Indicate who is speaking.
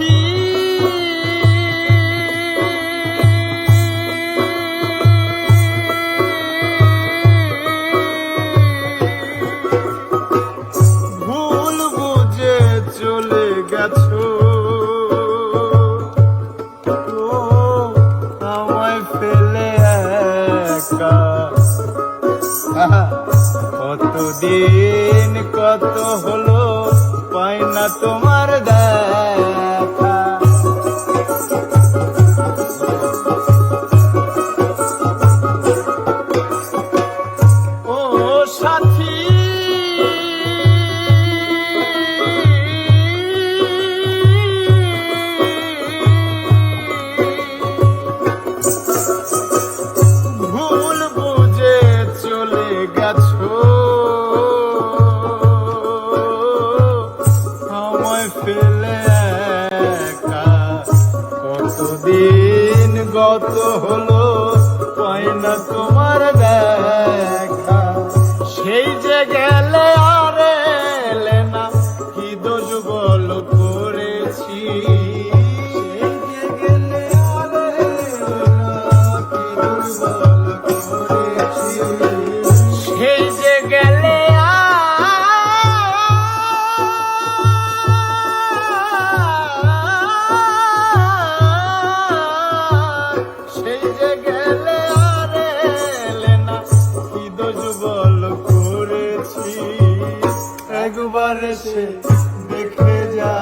Speaker 1: সাথী ভুল বুঝে চলে গেছো। আমায় ফেলে একা। কতদিন কত হলো গত হলো পাই না তোমার সেই যে গেলে আরে এলে না কি দোজবল করেছি? একবার সে দেখে যা।